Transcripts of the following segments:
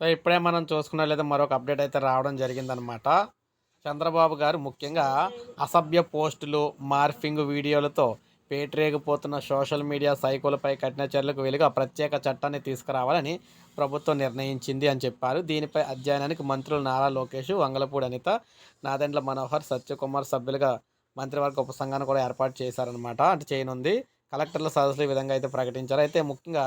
So ఇప్పుడే మనం చూసుకున్నట్లయితే లేదా మరొక అప్డేట్ అయితే రావడం జరిగిందనమాట చంద్రబాబు గారు ముఖ్యంగా అసభ్య పోస్టులు మార్ఫింగ్ వీడియోలతో పేటరేగిపోతున్న సోషల్ మీడియా సైకోలపై కఠిన చర్యలకు వెలుగు ప్రత్యేక చట్టాన్ని తీసుకురావాలని ప్రభుత్వం నిర్ణయించింది అని చెప్పారు. దీనిపై అధ్యయనానికి మంత్రులు నారా లోకేష్ వంగలపూడి అనిత నాదెండ్ల మనోహర్ సత్యకుమార్ సభ్యులుగా మంత్రివర్గ ఉపసంఘాన్ని కూడా ఏర్పాటు చేశారనమాట అంటే చేయనుంది. కలెక్టర్ల సదస్సులు ఈ విధంగా అయితే ప్రకటించారు. అయితే ముఖ్యంగా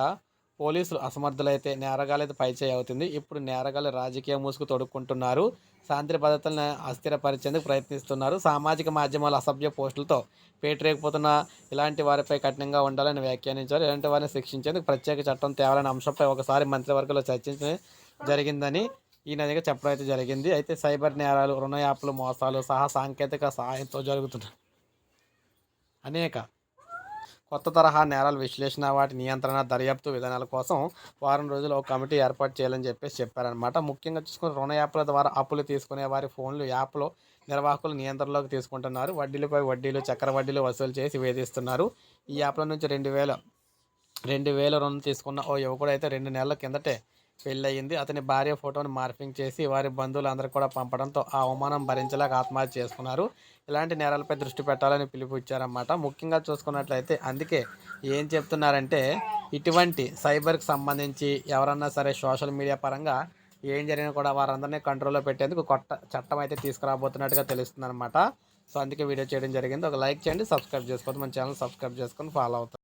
పోలీసులు అసమర్థులైతే నేరగాలైతే పైచేయి అవుతుంది. ఇప్పుడు నేరగాలు రాజకీయ మూసుకు తొడుక్కుంటున్నారు. శాంతి భద్రతలను అస్థిరపరిచేందుకు ప్రయత్నిస్తున్నారు. సామాజిక మాధ్యమాల అసభ్య పోస్టులతో పేటరేకపోతున్న ఇలాంటి వారిపై కఠినంగా ఉండాలని వ్యాఖ్యానించారు. ఇలాంటి వారిని శిక్షించేందుకు ప్రత్యేక చట్టం తేవాలనే అంశంపై ఒకసారి మంత్రివర్గంలో చర్చించడం జరిగిందని ఈ నదిగా చెప్పడం అయితే జరిగింది. అయితే సైబర్ నేరాలు రుణ యాప్లు మోసాలు సహా సాంకేతిక సహాయంతో జరుగుతున్నాయి. అనేక కొత్త తరహా నేరాల విశ్లేషణ వాటి నియంత్రణ దర్యాప్తు విధానాల కోసం వారం రోజులు ఒక కమిటీ ఏర్పాటు చేయాలని చెప్పేసి చెప్పారనమాట ముఖ్యంగా చూసుకుని రుణ యాప్ల ద్వారా అప్పులు తీసుకునే వారి ఫోన్లు యాప్లో నిర్వాహకులు నియంత్రణలోకి తీసుకుంటున్నారు. వడ్డీలపై వడ్డీలు చక్ర వడ్డీలు వసూలు చేసి వేధిస్తున్నారు. ఈ యాప్ల నుంచి రెండు వేల రెండు వేల రుణం తీసుకున్న ఓ యువకుడు అయితే రెండు నెలల కిందటే పెళ్ళయింది. అతని భార్య ఫోటోను మార్పింగ్ చేసి వారి బంధువులందరూ కూడా పంపడంతో ఆ అవమానం భరించలేక ఆత్మహత్య చేసుకున్నారు. ఇలాంటి నేరాలపై దృష్టి పెట్టాలని పిలుపు ఇచ్చారన్నమాట ముఖ్యంగా చూసుకున్నట్లయితే అందుకే ఏం చెప్తున్నారంటే ఇటువంటి సైబర్కి సంబంధించి ఎవరన్నా సరే సోషల్ మీడియా పరంగా ఏం జరిగినా కూడా వారందరినీ కంట్రోల్లో పెట్టేందుకు కొత్త చట్టం అయితే తీసుకురాబోతున్నట్టుగా తెలుస్తుంది అనమాట సో అందుకే వీడియో చేయడం జరిగింది. ఒక లైక్ చేయండి సబ్స్క్రైబ్ చేసుకోవద్దు. మన ఛానల్ సబ్స్క్రైబ్ చేసుకొని ఫాలో అవుతారు.